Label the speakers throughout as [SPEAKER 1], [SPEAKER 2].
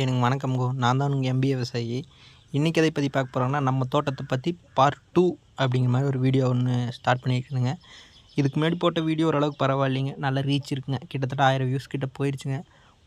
[SPEAKER 1] எனக்கு வணக்கம்கோ நான் தான் உங்கள் எம்பிஏ விவசாயி. இன்றைக்கி எதை பற்றி பார்க்க போகிறோம்னா நம்ம தோட்டத்தை பற்றி பார்ட் டூ அப்படிங்கிற மாதிரி ஒரு வீடியோ ஒன்று ஸ்டார்ட் பண்ணியிருக்குதுங்க இதுக்கு முன்னாடி போட்ட வீடியோ ஓரளவுக்கு பரவாயில்லைங்க. நல்லா ரீச் இருக்குங்க. கிட்டத்தட்ட ஆயிரம் வியூஸ் கிட்ட போயிடுச்சுங்க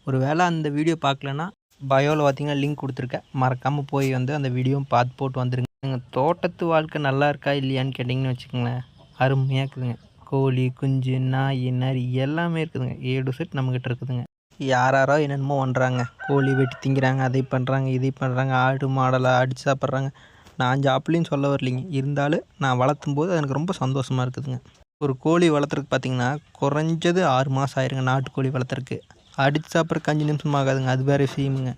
[SPEAKER 1] ஒரு வேளை அந்த வீடியோ பார்க்கலன்னா பயோவில் பார்த்தீங்கன்னா லிங்க் கொடுத்துருக்கேன். மறக்காமல் போய் வந்து அந்த வீடியோவும் பார்த்து போட்டு வந்துருங்க. நீங்கள் தோட்டத்து வாழ்க்கை நல்லா இருக்கா இல்லையான்னு கேட்டிங்கன்னு வச்சுக்கோங்களேன். அருமையாக இருக்குதுங்க. கோழி குஞ்சு நாய் நரி எல்லாமே இருக்குதுங்க. ஏடு செட் நம்மக்கிட்ட இருக்குதுங்க. யாராரோ என்னென்னமோ பண்ணுறாங்க கோழி வெட்டி திங்கிறாங்க அதை பண்ணுறாங்க இதை பண்ணுறாங்க ஆடு மாடெல்லாம் அடித்து சாப்பிட்றாங்க. நான் ஜாப்லேயும் சொல்ல வரலைங்க. இருந்தாலும் நான் வளர்த்தும் போது எனக்கு ரொம்ப சந்தோஷமாக இருக்குதுங்க. ஒரு கோழி வளர்த்துறதுக்கு பார்த்தீங்கன்னா குறைஞ்சது ஆறு மாதம் ஆயிருங்க நாட்டுக்கோழி வளர்த்துறதுக்கு. அடித்து சாப்பிட்றதுக்கு அஞ்சு நிமிஷம் ஆகாதுங்க. அது வேறு விஷயமுங்க.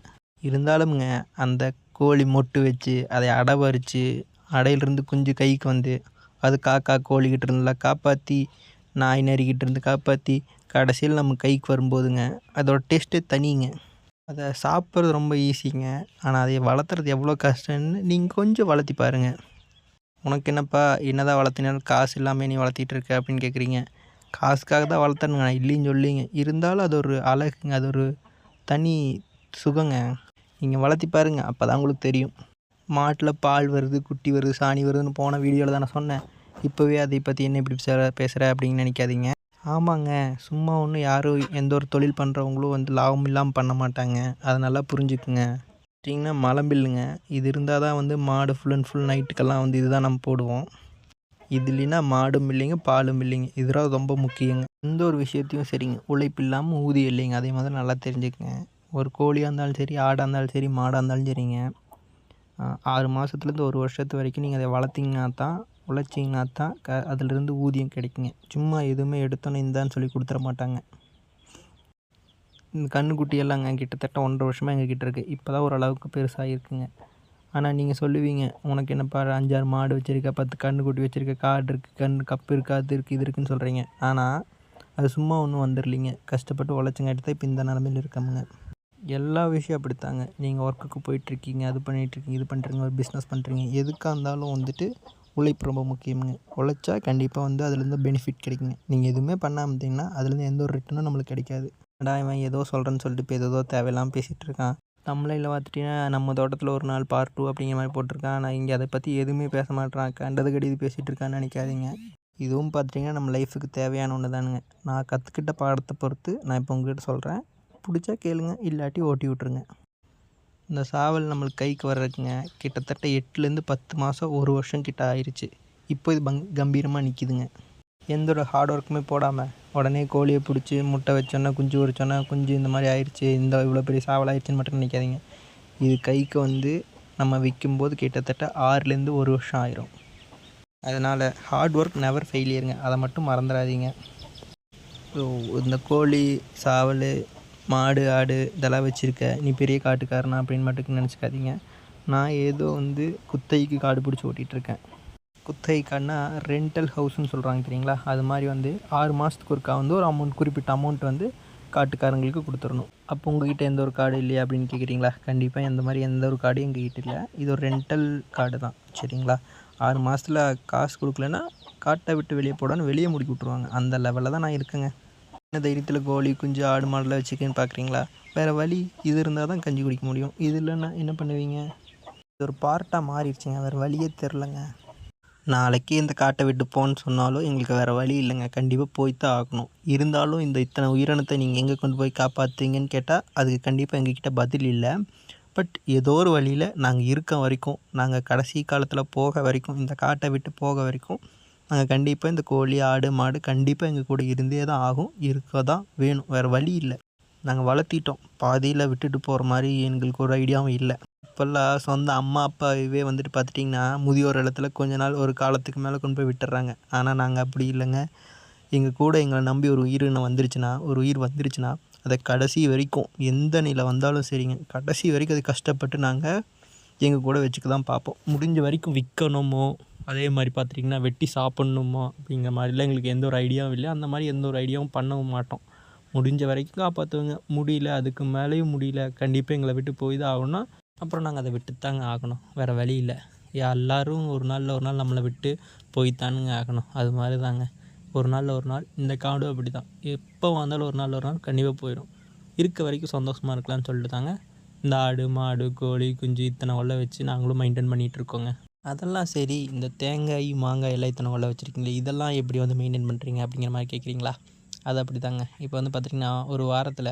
[SPEAKER 1] இருந்தாலும்ங்க அந்த கோழி மொட்டு வச்சு அதை அடை பறித்து அடையிலிருந்து குஞ்சு கைக்கு வந்து அது காக்கா கோழிக்கிட்ட இருந்தெல்லாம் காப்பாற்றி நாய் நரிக்கிட்ட இருந்து காப்பாற்றி கடைசியில் நம்ம கைக்கு வரும்போதுங்க அதோட டேஸ்ட்டே தனிங்க. அதை சாப்பிட்றது ரொம்ப ஈஸிங்க ஆனால் அதை வளர்த்துறது எவ்வளோ கஷ்டம்னு நீங்கள் கொஞ்சம் வளர்த்தி பாருங்கள் உனக்கு என்னப்பா என்னதான் வளர்த்தினாலும் காசு இல்லாமல் நீ வளர்த்திட்டு இருக்க அப்படின்னு கேட்குறீங்க காசுக்காக தான் வளர்த்தனுங்க நான் இல்லைன்னு சொல்லிங்க இருந்தாலும் அது ஒரு அழகுங்க அது ஒரு தனி சுகங்க. நீங்கள் வளர்த்தி பாருங்கள் அப்போ தான் உங்களுக்கு தெரியும். மாட்டில் பால் வருது குட்டி வருது சாணி வருதுன்னு போன வீடியோவில் தான் நான் சொன்னேன். இப்போவே அதை பற்றி என்ன இப்படி பேசுகிற பேசுகிற அப்படின்னு நினைக்காதீங்க. ஆமாங்க. சும்மா ஒன்றும் யாரும் எந்த ஒரு தொழில் பண்ணுறவங்களும் வந்து லாபம் இல்லாமல் பண்ண மாட்டாங்க. அதை நல்லா புரிஞ்சுக்குங்க பார்த்தீங்கன்னா மலம்பில்லுங்க இது இருந்தால் தான் வந்து மாடு ஃபுல் அண்ட் ஃபுல் நைட்டுக்கெல்லாம் வந்து இதுதான் நம்ம போடுவோம். இது இல்லைன்னா மாடும் இல்லைங்க பாலும் இல்லைங்க. இதெல்லாம் ரொம்ப முக்கியங்க. எந்த ஒரு விஷயத்தையும் சரிங்க. உழைப்பு இல்லாமல் ஊதியம் இல்லைங்க. அதே மாதிரி நல்லா தெரிஞ்சுக்கங்க. ஒரு கோழியாக இருந்தாலும் சரி ஆடாக இருந்தாலும் சரி மாடாக இருந்தாலும் சரிங்க. ஆறு மாதத்துலேருந்து ஒரு வருஷத்து வரைக்கும் நீங்கள் அதை வளர்த்திங்கன்னா தான் உழைச்சிங்கன்னா தான் க அதிலிருந்து ஊதியம் கிடைக்குங்க. சும்மா எதுவுமே எடுத்தோன்னே இந்தான்னு சொல்லி கொடுத்துட மாட்டாங்க. இந்த கன்றுக்குட்டி எல்லாங்க கிட்டத்தட்ட ஒன்றரை வருஷமாக எங்கள் கிட்ட இருக்குது இப்போ தான் ஓரளவுக்கு பெருசாக இருக்குங்க ஆனால் நீங்கள் சொல்லுவீங்க உனக்கு என்னப்பா அஞ்சாறு மாடு வச்சுருக்க பத்து கன்றுக்குட்டி வச்சுருக்க காடு இருக்குது கண் கப்பு இருக்குது அது இருக்குது இது இருக்குதுன்னு சொல்கிறீங்க ஆனால் அது சும்மா ஒன்றும் வந்துடலிங்க கஷ்டப்பட்டு உழைச்சங்காட்டி தான் இப்போ இந்த நிலமையில இருக்காமங்க. எல்லா விஷயம் அப்படித்தாங்க. நீங்கள் ஒர்க்குக்கு போயிட்டுருக்கீங்க அது பண்ணிகிட்ருக்கீங்க இது பண்ணுறீங்க ஒரு பிஸ்னஸ் பண்ணுறீங்க எதுக்காக இருந்தாலும் வந்துட்டு உழைப்பு ரொம்ப முக்கியமுங்க. உழைச்சா கண்டிப்பாக வந்து அதுலேருந்து பெனிஃபிட் கிடைக்குங்க. நீங்கள் எதுவுமே பண்ணாமல் இருந்தீங்கன்னா அதுலேருந்து எந்த ஒரு ரிட்டனும் நம்மளுக்கு கிடைக்காது. அடா இவன் ஏதோ சொல்கிறேன்னு சொல்லிட்டு இப்போ ஏதோ தேவையில்லாமல் பேசிகிட்டு இருக்கான். தமிழில் பார்த்துட்டிங்கன்னா நம்ம தோட்டத்தில் ஒரு நாள் பார்ட் டூ அப்படிங்கிற மாதிரி போட்டிருக்கான். நான் இங்கே அதை பற்றி எதுவுமே பேச மாட்டேறான். கண்டது கடிது பேசிகிட்டு இருக்கான்னு நினைக்காதீங்க. இதுவும் பார்த்துட்டிங்கன்னா நம்ம லைஃபுக்கு தேவையான ஒன்று தானுங்க. நான் கற்றுக்கிட்ட பாடத்தை பொறுத்து நான் இப்போ உங்ககிட்ட சொல்கிறேன் பிடிச்சா கேளுங்க இல்லாட்டி ஓட்டி விட்ருங்க இந்த சாவல் நம்மளுக்கு கைக்கு வர்றதுக்குங்க கிட்டத்தட்ட எட்டுலேருந்து பத்து மாதம் ஒரு வருஷம் கிட்ட ஆயிடுச்சு இப்போ இது பங் கம்பீரமாக நிற்கிதுங்க எந்த ஒரு ஹார்ட் ஒர்க்குமே போடாமல் உடனே கோழியை பிடிச்சி முட்டை வச்சோன்னா குஞ்சு உரிச்சோன்னா குஞ்சு இந்த மாதிரி ஆயிடுச்சு இந்த இவ்வளோ பெரிய சாவல் ஆயிடுச்சுன்னு மட்டும் நினைக்காதீங்க. இது கைக்கு வந்து நம்ம விற்கும்போது கிட்டத்தட்ட ஆறுலேருந்து ஒரு வருஷம் ஆயிரும். அதனால் ஹார்ட் ஒர்க் நெவர் ஃபெயிலியருங்க அதை மட்டும் மறந்துடாதீங்க. ஸோ இந்த கோழி சாவல் மாடு ஆடு இதெல்லாம் வச்சுருக்க. நீ பெரிய காட்டுக்காரனா அப்படின்னு மட்டும் நினச்சிக்காதீங்க. நான் ஏதோ வந்து குத்தகைக்கு காடு பிடிச்சி ஓட்டிகிட்ருக்கேன் குத்தகை ரெண்டல் ஹவுஸ்னு சொல்கிறாங்க தெரியுங்களா? அது மாதிரி வந்து ஆறு மாதத்துக்கு ஒருக்கா வந்து ஒரு அமௌண்ட் குறிப்பிட்ட அமௌண்ட் வந்து காட்டுக்காரங்களுக்கு கொடுத்துடணும். அப்போ உங்ககிட்ட எந்த ஒரு காடு இல்லையா அப்படின்னு கேட்குறீங்களா கண்டிப்பாக எந்த மாதிரி எந்த ஒரு காடும் எங்ககிட்ட இல்லை. இது ஒரு ரெண்டல் காடு தான். சரிங்களா? ஆறு மாதத்தில் காசு கொடுக்கலன்னா காட்டை விட்டு வெளியே போடான்னு வெளியே முடிக்கி விட்ருவாங்க அந்த லெவலில் தான் நான் இருக்கேங்க. என்ன தைரியத்தில் கோழி குஞ்சு ஆடு மாடெல்லாம் வச்சுக்கேன்னு பார்க்குறீங்களா வேறு வழி இது இருந்தால் தான் கஞ்சி குடிக்க முடியும். இது இல்லைன்னா என்ன பண்ணுவீங்க? இது ஒரு பார்ட்டாக மாறிடுச்சுங்க. வேறு வழியே தெரிலங்க நாளைக்கு இந்த காட்டை விட்டு போன்னு சொன்னாலும் எங்களுக்கு வேறு வழி இல்லைங்க. கண்டிப்பாக போய் தான் ஆகணும். இருந்தாலும் இந்த இத்தனை உயிரினத்தை நீங்கள் எங்கே கொண்டு போய் காப்பாற்றுங்கன்னு கேட்டால் அதுக்கு கண்டிப்பாக எங்ககிட்ட பதில் இல்லை. பட் ஏதோ ஒரு வழியில் நாங்கள் இருக்க வரைக்கும் நாங்கள் கடைசி காலத்தில் போக வரைக்கும் இந்த காட்டை விட்டு போக வரைக்கும் கண்டிப்பாக இந்த கோழி ஆடு மாடு கண்டிப்பாக எங்கள் கூட இருந்தே தான் ஆகும். இருக்க தான் வேணும். வேறு வழி இல்லை. நாங்கள் வளர்த்திட்டோம். பாதியில் விட்டுட்டு போகிற மாதிரி எங்களுக்கு ஒரு ஐடியாவும் இல்லை. இப்போல்லாம் சொந்த அம்மா அப்பா இவே வந்துட்டு பார்த்துட்டிங்கன்னா முதியோர் இடத்துல கொஞ்ச நாள் ஒரு காலத்துக்கு மேலே கொண்டு போய் விட்டுறாங்க. ஆனால் நாங்கள் அப்படி இல்லைங்க. எங்கள் கூட எங்களை நம்பி ஒரு உயிரினம் வந்துருச்சுன்னா ஒரு உயிர் வந்துருச்சுன்னா அதை கடைசி வரைக்கும் எந்த நிலை வந்தாலும் சரிங்க. கடைசி வரைக்கும் அது கஷ்டப்பட்டு நாங்கள் எங்கள் கூட வச்சுக்க தான் பார்ப்போம். முடிஞ்ச வரைக்கும் விற்கணுமோ அதே மாதிரி பார்த்துட்டிங்கன்னா வெட்டி சாப்பிட்ணுமோ அப்படிங்கிற மாதிரிலாம் எங்களுக்கு எந்த ஒரு ஐடியாவும் இல்லை. அந்த மாதிரி எந்த ஒரு ஐடியாவும் பண்ணவும் மாட்டோம். முடிஞ்ச வரைக்கும் காப்பாற்றுவோங்க முடியல அதுக்கு மேலேயும் முடியல கண்டிப்பாக எங்களை விட்டு போய் தான் ஆகணும்னா அப்புறம் நாங்கள் அதை விட்டு தாங்க ஆகணும். வேறு வழி இல்லை. எல்லோரும் ஒரு நாளில் ஒரு நாள் நம்மளை விட்டு போய் தானுங்க ஆகணும். அது மாதிரி தாங்க ஒரு நாளில் ஒரு நாள் இந்த காடும் அப்படி தான் எப்போ வந்தாலும் ஒரு நாள் ஒரு நாள் கண்டிப்பாக போயிடும். இருக்க வரைக்கும் சந்தோஷமாக இருக்கலாம்னு சொல்லிட்டு தாங்க இந்த ஆடு மாடு கோழி குஞ்சு இத்தனை ஒல்லை வச்சு நாங்களும் மெயின்டைன் பண்ணிகிட்ருக்கோங்க அதெல்லாம் சரி இந்த தேங்காய் மாங்காய் எல்லாம் இத்தனை ஒல்லை வச்சுருக்கீங்களே இதெல்லாம் எப்படி வந்து மெயின்டைன் பண்ணுறீங்க அப்படிங்கிற மாதிரி கேட்குறீங்களா அது அப்படி தாங்க இப்போ வந்து பார்த்துட்டிங்கன்னா ஒரு வாரத்தில்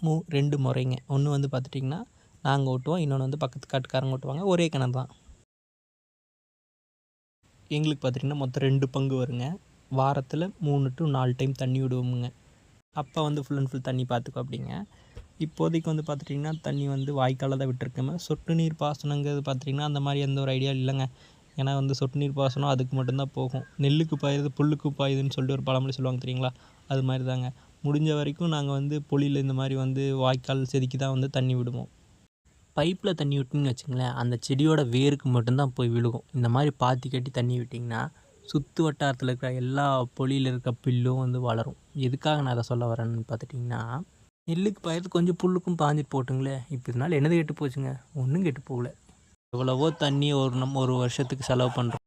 [SPEAKER 1] மூ ரெண்டு முறைங்க. ஒன்று வந்து பார்த்துட்டிங்கன்னா நாங்கள் ஓட்டுவோம் இன்னொன்று வந்து பக்கத்து காட்டுக்காரங்க ஓட்டுவாங்க ஒரே கிணறு தான். எங்களுக்கு பார்த்திங்கன்னா மொத்தம் ரெண்டு பங்கு வருங்க. வாரத்தில் மூணு டு நாலு டைம் தண்ணி விடுவோமுங்க. அப்போ வந்து ஃபுல் அண்ட் ஃபுல் தண்ணி பார்த்துக்கோ அப்படிங்க. இப்போதைக்கு வந்து பார்த்துட்டிங்கன்னா தண்ணி வந்து வாய்க்காலில் தான் விட்டுருக்கோமே சொட்டு நீர் பாசனங்கிறது பார்த்திங்கன்னா அந்த மாதிரி எந்த ஒரு ஐடியா இல்லைங்க. ஏன்னா வந்து சொட்டு நீர் பாசனம் அதுக்கு மட்டும்தான் போகும். நெல்லுக்கு பாயுது புல்லுக்கு பாயுதுன்னு சொல்லிட்டு ஒரு பழமொழி சொல்லுவாங்க தெரியுங்களா? அது மாதிரி தாங்க முடிஞ்ச வரைக்கும் நாங்கள் வந்து புளியில் இந்த மாதிரி வந்து வாய்க்கால் செதுக்கி தான் வந்து தண்ணி விடுவோம். பைப்பில் தண்ணி விட்டுன்னு வச்சுங்களேன் அந்த செடியோட வேருக்கு மட்டும்தான் போய் விழுகும். இந்த மாதிரி பாத்தி கட்டி தண்ணி விட்டிங்கன்னா சுற்று வட்டாரத்தில் இருக்கிற எல்லா பொலியில் இருக்க புல்லும் வந்து வளரும். எதுக்காக நான் அதை சொல்ல வரேன்னு பார்த்துட்டிங்கன்னா நெல்லுக்கு பாயறது கொஞ்சம் புல்லுக்கும் பாஞ்சிட்டு போட்டுங்களேன் இப்போ இதனால் என்னது கெட்டு போச்சுங்க? ஒன்றும் கெட்டு போகல. எவ்வளவோ தண்ணி ஒரு நம்ம ஒரு வருஷத்துக்கு செலவு பண்ணுறோம்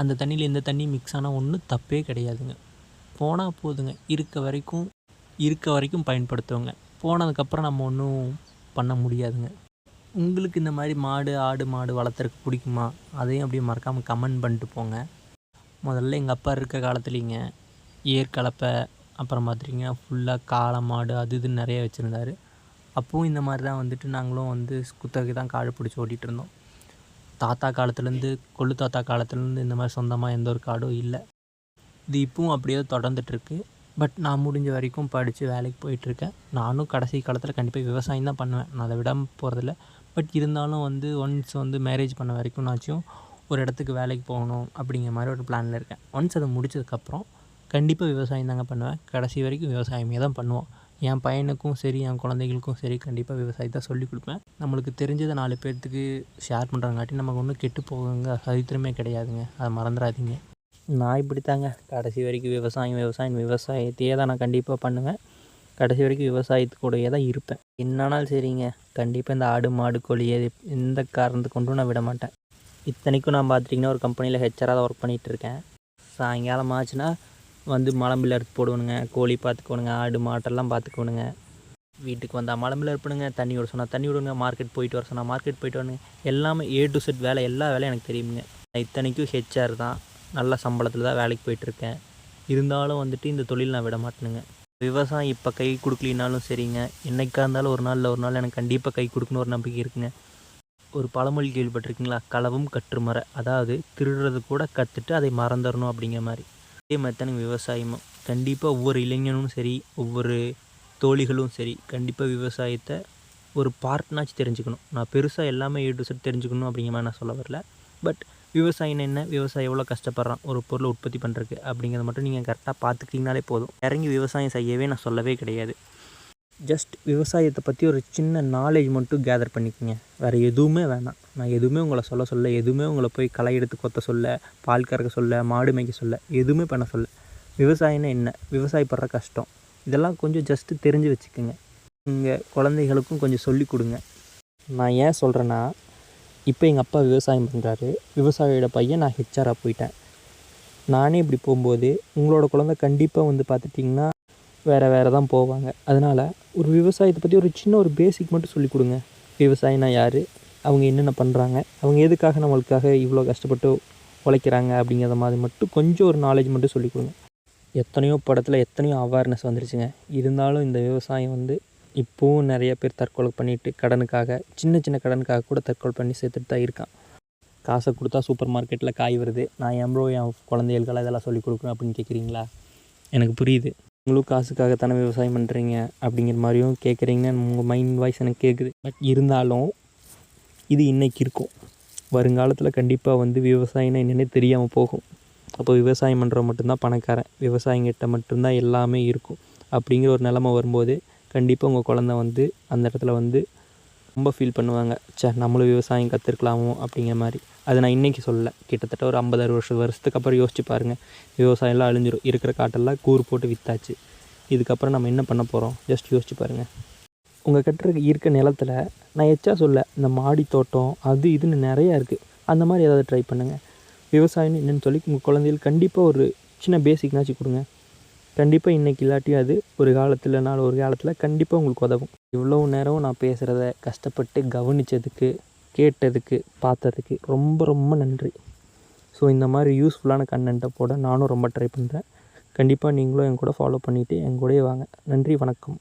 [SPEAKER 1] அந்த தண்ணியில் எந்த தண்ணி மிக்ஸ் ஆனால் ஒன்றும் தப்பே கிடையாதுங்க. போனால் போதுங்க. இருக்க வரைக்கும் இருக்க வரைக்கும் பயன்படுத்துவோங்க. போனதுக்கப்புறம் நம்ம ஒன்றும் பண்ண முடியாதுங்க. உங்களுக்கு இந்த மாதிரி மாடு ஆடு மாடு வளர்த்துறக்கு பிடிக்குமா? அதையும் அப்படியே மறக்காமல் கமெண்ட் பண்ணிட்டு போங்க. முதல்ல எங்கள் அப்பா இருக்க காலத்துலேங்க. ஏர் கலப்பை அப்புறம் பார்த்துட்டிங்கன்னா ஃபுல்லாக காளை மாடு அது இதுன்னு நிறைய வச்சுருந்தாரு. அப்போவும் இந்த மாதிரி தான் வந்துட்டு நாங்களும் வந்து குத்தகைக்கு தான் காடு பிடிச்சி ஓட்டிகிட்டு இருந்தோம். தாத்தா காலத்துலேருந்து கொள்ளு தாத்தா காலத்துலேருந்து இந்த மாதிரி சொந்தமாக எந்த ஒரு காடும் இல்லை. இது இப்பவும் அப்படியே தொடர்ந்துட்டுருக்கு. பட் நான் முடிஞ்ச வரைக்கும் படித்து வேலைக்கு போயிட்டுருக்கேன். நானும் கடைசி காலத்தில் கண்டிப்பாக விவசாயம் தான் பண்ணுவேன். நான் அதை விடாமல் போகிறதில்ல பட் இருந்தாலும் வந்து ஒன்ஸ் வந்து மேரேஜ் பண்ண வரைக்கும் நாச்சும் ஒரு இடத்துக்கு வேலைக்கு போகணும் அப்படிங்கிற மாதிரி ஒரு பிளானில் இருக்கேன். ஒன்ஸ் அதை முடிச்சதுக்கப்புறம் கண்டிப்பாக விவசாயம் தாங்க பண்ணுவேன். கடைசி வரைக்கும் விவசாயமே தான் பண்ணுவோம். என் பையனுக்கும் சரி என் குழந்தைகளுக்கும் சரி கண்டிப்பாக விவசாயத்தை சொல்லிக் கொடுப்பேன். நம்மளுக்கு தெரிஞ்சதை நாலு பேர்த்துக்கு ஷேர் பண்ணுறங்காட்டி நமக்கு ஒன்றும் கெட்டு போகுங்க சரித்திரமே கிடையாதுங்க. அதை மறந்துடாதீங்க. நான் இப்படி தாங்க கடைசி வரைக்கும் விவசாயம் விவசாயம் விவசாயத்தையே தான் நான் கண்டிப்பாக பண்ணுவேன். கடைசி வரைக்கும் விவசாயத்துக்கூடயே தான் இருப்பேன். என்னானாலும் சரிங்க. கண்டிப்பாக இந்த ஆடு மாடு கோழி எது எந்த காரணத்தை கொண்டும் நான் விட மாட்டேன். இத்தனைக்கும் நான் பார்த்துட்டிங்கன்னா ஒரு கம்பெனியில் ஹெச்ஆராக தான் ஒர்க் பண்ணிகிட்டு இருக்கேன். சாயங்காலம் ஆச்சுன்னா வந்து மலம்பில் அறுத்து போடுவணுங்க கோழி பார்த்துக்கோணுங்க ஆடு மாட்டெல்லாம் பார்த்துக்கோணுங்க வீட்டுக்கு வந்தால் மலம்பில் இருப்பணுங்க தண்ணி விட சொன்னால் தண்ணி விடுங்க மார்க்கெட் போயிட்டு வர சொன்னால் மார்க்கெட் போயிட்டு வரணுங்க எல்லாமே ஏ டு செட் வேலை எல்லா வேலையும் எனக்கு தெரியுங்க நான் இத்தனைக்கும் ஹெச்ஆர் தான் நல்ல சம்பளத்தில் தான் வேலைக்கு போயிட்டுருக்கேன் இருந்தாலும் வந்துட்டு இந்த தொழில் நான் விட மாட்டேனுங்க. விவசாயம் இப்போ கை கொடுக்கலினாலும் சரிங்க. என்றைக்கா இருந்தாலும் ஒரு நாளில் ஒரு நாள் எனக்கு கண்டிப்பாக கை கொடுக்கணும் ஒரு நம்பிக்கை இருக்குங்க. ஒரு பழமொழி கேள்விப்பட்டிருக்கீங்களா? களவும் கற்றுமறை அதாவது திருடுறது கூட கற்றுட்டு அதை மறந்துடணும் அப்படிங்கிற மாதிரி. அதே மாதிரி தானுங்க விவசாயமும். கண்டிப்பாக ஒவ்வொரு இளைஞனும் சரி ஒவ்வொரு தோழிகளும் சரி கண்டிப்பாக விவசாயத்தை ஒரு பார்ட்னாச்சு தெரிஞ்சுக்கணும். நான் பெருசாக எல்லாமே ஏ டு செட் தெரிஞ்சுக்கணும் அப்படிங்கிற மாதிரி நான் சொல்ல வரல. பட் விவசாயம் என்ன? விவசாயம் எவ்வளோ கஷ்டப்படுறான்? ஒரு பொருளை உற்பத்தி பண்ணுறதுக்கு அப்படிங்கிறத மட்டும் நீங்கள் கரெக்டாக பார்த்துக்கிட்டிங்கனாலே போதும். இறங்கி விவசாயம் செய்யவே நான் சொல்லவே கிடையாது. ஜஸ்ட் விவசாயத்தை பற்றி ஒரு சின்ன நாலேஜ் மட்டும் கேதர் பண்ணிக்கோங்க. வேறு எதுவுமே வேணாம். நான் எதுவுமே உங்களை சொல்ல சொல்ல எதுவுமே உங்களை போய் களை எடுத்து கொத்த சொல்ல பால் கறக்க சொல்ல மாடு மேய்க்க சொல்ல எதுவுமே பண்ண சொல்ல. விவசாயம்னா என்ன? விவசாயப்படுற கஷ்டம். இதெல்லாம் கொஞ்சம் ஜஸ்ட்டு தெரிஞ்சு வச்சுக்கோங்க. உங்கள் குழந்தைகளுக்கும் கொஞ்சம் சொல்லி கொடுங்க. நான் ஏன் சொல்கிறேன்னா இப்போ எங்கள் அப்பா விவசாயம் பண்ணுறாரு விவசாயியோட பையன் நான் ஹெச்ஆராக போயிட்டேன். நானே இப்படி போகும்போது உங்களோட குழந்த கண்டிப்பாக வந்து பார்த்துட்டிங்கன்னா வேறு வேறு தான் போவாங்க. அதனால் ஒரு விவசாயத்தை பற்றி ஒரு சின்ன ஒரு பேசிக் மட்டும் சொல்லிக் கொடுங்க. விவசாயினா யார்? அவங்க என்னென்ன பண்ணுறாங்க அவங்க எதுக்காக நம்மளுக்காக இவ்வளோ கஷ்டப்பட்டு உழைக்கிறாங்க அப்படிங்கிறத மாதிரி மட்டும் கொஞ்சம் ஒரு நாலேஜ் மட்டும் சொல்லிக் கொடுங்க. எத்தனையோ படத்தில் எத்தனையோ அவேர்னஸ் வந்துருச்சுங்க. இருந்தாலும் இந்த விவசாயம் வந்து இப்போவும் நிறைய பேர் தற்கொலை பண்ணிட்டு கடனுக்காக சின்ன சின்ன கடனுக்காக கூட தற்கொலை பண்ணி சேர்த்துட்டு தான் இருக்கான். காசை கொடுத்தா சூப்பர் மார்க்கெட்டில் காய் வருது. நான் என் ப்ரோ என் குழந்தைகளுக்கெல்லாம் இதெல்லாம் சொல்லிக் கொடுக்குறேன் அப்படின்னு கேட்குறீங்களா எனக்கு புரியுது. உங்களும் காசுக்காக தானே விவசாயம் பண்ணுறீங்க அப்படிங்கிற மாதிரியும் கேட்குறீங்கன்னு உங்கள் மைண்ட் வாய்ஸ் எனக்கு கேட்குது பட் இருந்தாலும் இது இன்றைக்கி இருக்கும். வருங்காலத்தில் கண்டிப்பாக வந்து விவசாயம்னா என்னென்னே தெரியாமல் போகும். அப்போ விவசாயம் பண்ணுற மட்டும்தான் பணக்காரன். விவசாயிங்கிட்ட மட்டும்தான் எல்லாமே இருக்கும். அப்படிங்கிற ஒரு நிலமை வரும்போது கண்டிப்பாக உங்கள் குழந்த வந்து அந்த இடத்துல வந்து ரொம்ப ஃபீல் பண்ணுவாங்க. சே நம்மளும் விவசாயம் கற்றுருக்கலாமோ அப்படிங்கிற மாதிரி. அது நான் இன்றைக்கி சொல்லலை. கிட்டத்தட்ட ஒரு ஐம்பது அறுபது வருஷம் வருஷத்துக்கு அப்புறம் யோசிச்சு பாருங்கள் விவசாயம்லாம் அழிஞ்சிரும். இருக்கிற காட்டெல்லாம் கூறு போட்டு விற்றாச்சு இதுக்கப்புறம் நம்ம என்ன பண்ண போகிறோம் ஜஸ்ட் யோசிச்சு பாருங்கள் உங்கள் கட்டுற இருக்க நிலத்தில் நான் எச்சா சொல்ல இந்த மாடி தோட்டம் அது இதுன்னு நிறையா இருக்குது அந்த மாதிரி ஏதாவது ட்ரை பண்ணுங்கள் விவசாயம்னு என்னென்னு சொல்லி உங்கள் குழந்தைகள் கண்டிப்பாக ஒரு சின்ன பேசிக்னாச்சு கொடுங்க. கண்டிப்பாக இன்றைக்கி இல்லாட்டியும் அது ஒரு காலத்தில் நாலு ஒரு காலத்தில் கண்டிப்பாக உங்களுக்கு உதவும். இவ்வளோ நேரம் நான் பேசுகிறத கஷ்டப்பட்டு கவனித்ததுக்கு கேட்டதுக்கு பார்த்ததுக்கு ரொம்ப ரொம்ப நன்றி. ஸோ இந்த மாதிரி யூஸ்ஃபுல்லான கண்டென்ட்டை போட நானும் ரொம்ப ட்ரை பண்ணுறேன் கண்டிப்பாக நீங்களும் என் கூட ஃபாலோ பண்ணிவிட்டு என் கூடயே வாங்க. நன்றி வணக்கம்.